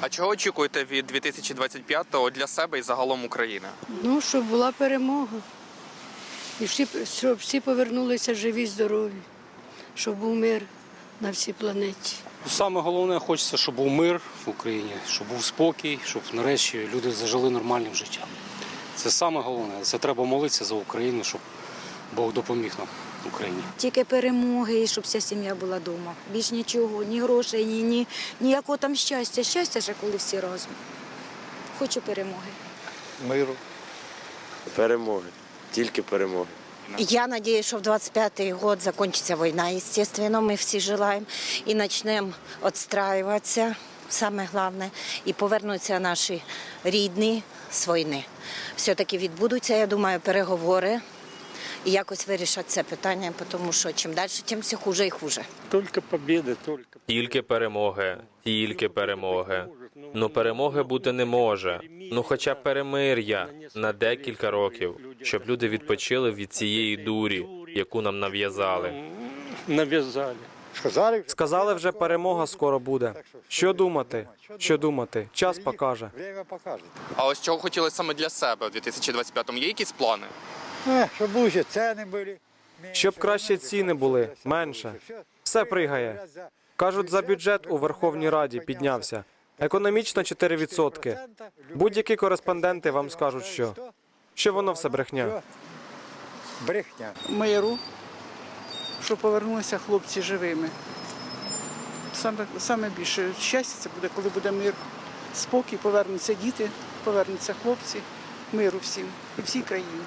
А чого очікуєте від 2025-го для себе і загалом України? Ну, щоб була перемога. І всі, щоб всі повернулися живі, здорові, щоб був мир на всій планеті. Саме головне, хочеться, щоб був мир в Україні, щоб був спокій, щоб нарешті люди зажили нормальним життям. Це саме головне. Це треба молитися за Україну, щоб Бог допоміг нам Україні. Тільки перемоги, і щоб вся сім'я була вдома. Більш нічого, ні грошей, ні, ні ніякого там щастя. Щастя ще коли всі разом. Хочу перемоги. миру. Перемоги. Тільки перемоги. Я надеюсь, что в 25-й год закончится война, естественно, мы все желаем, и начнем отстраиваться, самое главное, і повернуться наші рідні з війни. Все-таки відбудуться, я думаю, переговори і якось вирішать це питання, тому що чим далі, тим все хуже і хуже. Тільки побіди, тільки. Тільки перемоги, тільки перемоги. Ну перемоги бути не може. Ну хоча б перемир'я на декілька років, щоб люди відпочили від цієї дурі, яку нам нав'язали. Нав'язали. Сказали, Сказали вже перемога скоро буде. Що думати? Що думати? Час покаже. А ось чого хотіли саме для себе у 2025-му? Є якісь плани? Щоб уже ціни були. Щоб краще ціни були, менше. Все пригає. Кажуть, за бюджет у Верховній Раді піднявся. Економічно 4%. Будь-які кореспонденти вам скажуть, що. Що воно все брехня. Брехня. миру, щоб повернулися хлопці живими. Саме, саме більше щастя це буде, коли буде мир, спокій, повернуться діти, повернуться хлопці, миру всім і всій країні.